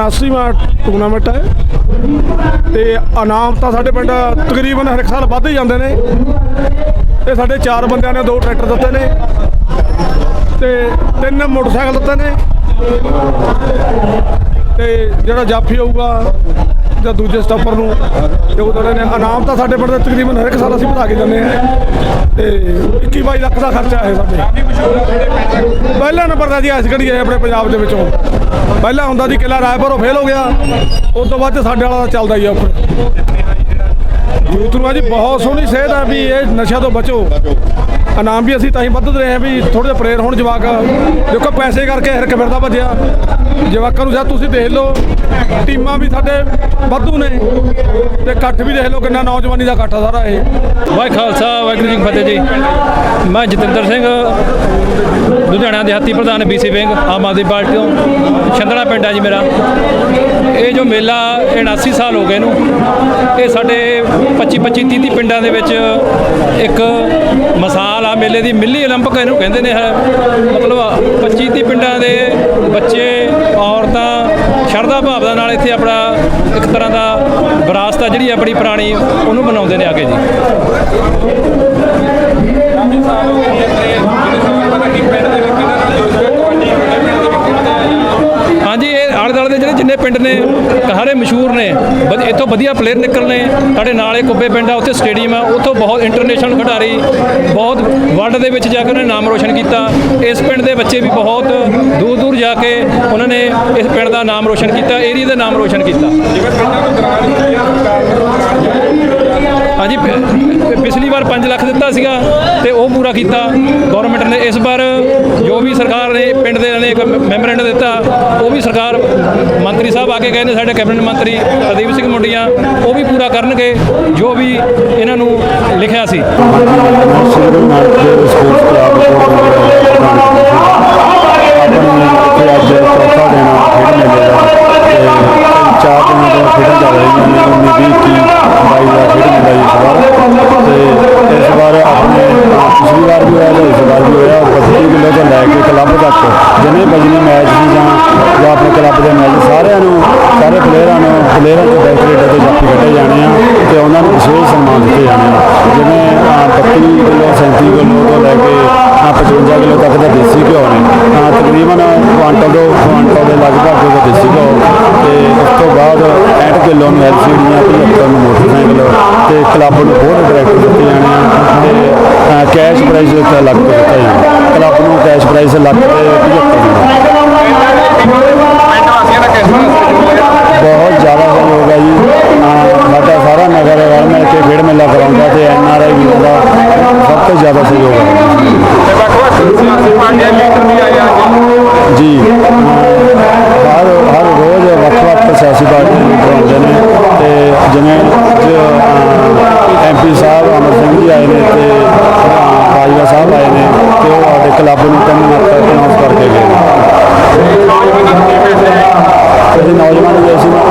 79ਵਾਂ tournament ਹੈ। ਤੇ ਇਨਾਮ ਤਾਂ ਸਾਡੇ ਪਿੰਡ ਤਕਰੀਬਨ ਹਰ ਸਾਲ ਵੱਧ ਹੀ ਜਾਂਦੇ ਨੇ। ਤੇ ਸਾਡੇ ਚਾਰ ਬੰਦਿਆਂ ਨੇ ਦੋ ਟਰੈਕਟਰ ਦਿੱਤੇ ਨੇ। ਤੇ ਤਿੰਨ ਮੋਟਰਸਾਈਕਲ ਦਿੱਤੇ ਨੇ। ਤੇ ਜਿਹੜਾ ਜਾਫੀ ਹੋਊਗਾ ਜਾਂ ਦੂਜੇ ਸਟਾਪਰ ਨੂੰ, ਤੇ ਉਹ ਤੁਹਾਡੇ ਨੇ, ਇਨਾਮ ਤਾਂ ਸਾਡੇ ਪਿੰਡ ਦੇ ਤਕਰੀਬਨ ਹਰ ਇੱਕ ਸਾਲ ਅਸੀਂ ਵਧਾ ਕੇ ਜਾਂਦੇ ਆ ਤੇ 21 22 ਲੱਖ ਦਾ ਖਰਚਾ ਹੈ ਸਾਡੇ। ਪਹਿਲਾ ਨੰਬਰ ਦਾ ਜੀ ਐਸ ਘੜੀ ਹੈ ਆਪਣੇ ਪੰਜਾਬ ਦੇ ਵਿੱਚੋਂ। ਪਹਿਲਾਂ ਹੁੰਦਾ ਜੀ ਕਿਲਾ ਰਾਏਪੁਰੋਂ ਫੇਲ ਹੋ ਗਿਆ। ਉਸ ਤੋਂ ਬਾਅਦ 'ਚ ਸਾਡੇ ਵਾਲਾ ਤਾਂ ਚੱਲਦਾ ਹੀ ਆ ਉੱਪਰ। ਯੂਥ ਨੂੰ ਆ ਜੀ ਬਹੁਤ ਸੋਹਣੀ ਸੇਧ ਆ ਵੀ ਇਹ ਨਸ਼ਿਆਂ ਤੋਂ ਬਚੋ। ਇਨਾਮ ਵੀ ਅਸੀਂ ਤਾਂ ਹੀ ਵੱਧ ਰਹੇ ਹਾਂ ਵੀ ਥੋੜੇ ਜਿਹਾ ਪ੍ਰੇਰ ਹੋਣ ਜਵਾਕ। ਦੇਖੋ ਪੈਸੇ ਕਰਕੇ ਹਿਰਕ ਫਿਰਦਾ ਭੱਜਿਆ। ਜਵਾਕਾਂ ਨੂੰ ਜਦ ਤੁਸੀਂ ਦੇਖ ਲਓ, ਟੀਮਾਂ ਵੀ ਸਾਡੇ ਵਾਧੂ ਨੇ। ਤੇ ਇਕੱਠ ਵੀ ਦੇਖ ਲਓ ਕਿੰਨਾ ਨੌਜਵਾਨੀ ਦਾ ਇਕੱਠ ਆ ਸਾਰਾ ਇਹ। ਵਾਹਿ ਖਾਲਸਾ, ਵਾਹਿਗੁਰੂ ਜੀ ਫਤਿਹ ਜੀ। ਮੈਂ ਜਤਿੰਦਰ ਸਿੰਘ, ਲੁਧਿਆਣਾ ਦੇ ਹੱਤੀ ਪ੍ਰਧਾਨ BC wing Aam Aadmi party ਤੋਂ ਛੰਦੜਾ ਪਿੰਡ ਆ ਜੀ ਮੇਰਾ। ਇਹ ਜੋ ਮੇਲਾ 79 ਸਾਲ ਹੋ ਗਏ ਨੂੰ ਇਹ ਸਾਡੇ 25 25 30 30 ਪਿੰਡਾਂ ਦੇ ਵਿੱਚ ਇੱਕ ਮਿਸਾਲ ਆ ਮੇਲੇ ਦੀ ਮਿੱਲੀ 올림픽 ਇਹਨੂੰ ਕਹਿੰਦੇ ਨੇ ਹੈ ਮਤਲਬ 25 30 ਪਿੰਡਾਂ ਦੇ ਬੱਚੇ ਔਰਤਾਂ ਸ਼ਰਧਾ ਭਾਵਨਾ ਨਾਲ ਇੱਥੇ ਆਪਣਾ ਇੱਕ ਤਰ੍ਹਾਂ ਦਾ ਵਿਰਾਸਤ ਆ ਜਿਹੜੀ ਆਪਣੀ ਪੁਰਾਣੀ ਉਹਨੂੰ ਬਣਾਉਂਦੇ ਨੇ ਆ ਕੇ ਜੀ ਮਸ਼ਹੂਰ ਨੇ। ਵਧ- ਇੱਥੋਂ ਵਧੀਆ ਪਲੇਅਰ ਨਿਕਲਨੇ ਸਾਡੇ ਨਾਲ ਇਹ ਕੁੱਬੇ ਪਿੰਡ ਆ, ਉੱਥੇ ਸਟੇਡੀਅਮ ਆ। ਉੱਥੋਂ ਬਹੁਤ ਇੰਟਰਨੈਸ਼ਨਲ ਖਿਡਾਰੀ ਬਹੁਤ ਵਰਲਡ ਦੇ ਵਿੱਚ ਜਾ ਕੇ ਉਹਨਾਂ ਨੇ ਨਾਮ ਰੋਸ਼ਨ ਕੀਤਾ। ਇਸ ਪਿੰਡ ਦੇ ਬੱਚੇ ਵੀ ਬਹੁਤ ਦੂਰ ਦੂਰ ਜਾ ਕੇ ਉਹਨਾਂ ਨੇ ਇਸ ਪਿੰਡ ਦਾ ਨਾਮ ਰੋਸ਼ਨ ਕੀਤਾ ਏਰੀਆ ਦਾ ਨਾਮ ਰੋਸ਼ਨ ਕੀਤਾ। ਹਾਂਜੀ ਪਿਛਲੀ ਵਾਰ 5 ਲੱਖ ਦਿੱਤਾ ਸੀਗਾ ਤੇ ਉਹ ਪੂਰਾ ਕੀਤਾ। ਗਵਰਨਮੈਂਟ ਨੇ ਇਸ ਵਾਰ ਜੋ ਵੀ ਸਰਕਾਰ ਨੇ ਪਿੰਡ ਦੇ ਨੇ ਇੱਕ ਮੈਮੋਰੈਂਡਮ ਦਿੱਤਾ ਉਹ ਵੀ ਸਰਕਾਰ ਮੰਤਰੀ ਸਾਹਿਬ ਆ ਕੇ ਗਏ ਨੇ ਸਾਡੇ ਕੈਬਨਿਟ ਮੰਤਰੀ ਪ੍ਰਦੀਪ ਸਿੰਘ ਮੁੰਡੀਆਂ, ਉਹ ਵੀ ਪੂਰਾ ਕਰਨਗੇ, ਜੋ ਵੀ ਇਹਨਾਂ ਨੂੰ ਲਿਖਿਆ ਸੀ। ਸਿਵਲ ਦਿਨ ਤੋਂ ਖੇਡਾਂ ਚੱਲ ਰਹੀਆਂ ਨੇ ਉਨੀ ਵੀਹ ਇੱਕੀ ਬਾਈ ਦਾ ਖੇਡ ਮੇਲਾ ਇਸ ਵਾਰ ਤੇ ਇਸ ਵਾਰ ਆਪਣੇ ਪਿਛਲੀ ਵਾਰ ਵੀ ਹੋਇਆ ਜਾਂ ਇਸ ਵਾਰ ਵੀ ਹੋਇਆ 25 ਕਿਲੋ ਤੋਂ ਲੈ ਕੇ ਕਲੱਬ ਤੱਕ ਜਿਵੇਂ ਬਜਨੇ ਮੈਚ ਸੀ ਜਾਂ ਜਾਂ ਆਪਣੇ ਕਲੱਬ ਦੇ ਮੈਚ ਸਾਰਿਆਂ ਨੂੰ ਸਾਰੇ ਪਲੇਅਰਾਂ ਨੂੰ ਪਲੇਅਰਾਂ ਦੇ ਡੈਕੋਰੇਟਰ ਦੇ ਜਾਫੀ ਕੱਢੇ ਜਾਣੇ ਆ ਤੇ ਉਹਨਾਂ ਨੂੰ ਵਿਸ਼ੇਸ਼ ਸਨਮਾਨ ਦਿੱਤੇ ਜਾਣੇ ਆ ਜਿਵੇਂ 32 ਕਿਲੋ 37 ਕਿਲੋ ਤੋਂ ਲੈ ਕੇ 55 ਕਿਲੋ ਤੱਕ ਦਾ ਦੇਸੀ ਘਿਓ ਨੇ ਤਕਰੀਬਨ ਕੁਆਂਟਲ ਤੋਂ ਕੁਆਂਟਲ ਦੇ ਲਗਭਗ ਦਾ ਦੇਸੀ ਘਿਓ ਤੇ ਉਸ ਤੋਂ ਬਾਅਦ 60 ਕਿਲੋ ਨੂੰ ਐਲਸੀਡੀਆਂ 75 ਨੂੰ ਮੋਟਰਸਾਈਕਲ ਤੇ ਕਲੱਬ ਨੂੰ ਹੋਰ ਡਾਇਰੈਕਟ ਦਿੱਤੇ ਜਾਣੇ ਆ ਤੇ ਬਹੁਤ ਜ਼ਿਆਦਾ ਸਹਿਯੋਗ ਹੈ ਜੀ। ਸਾਡਾ ਸਾਰਾ ਨਗਰ ਹੈ ਵਾਲਾ ਇੱਥੇ ਖੇਡ ਮੇਲਾ ਕਰਾਉਂਦਾ ਤੇ ਐਨ ਆਰ ਆਈ ਦਾ ਸਭ ਤੋਂ ਜ਼ਿਆਦਾ ਸਹਿਯੋਗ ਹੈ। Tahu gimana?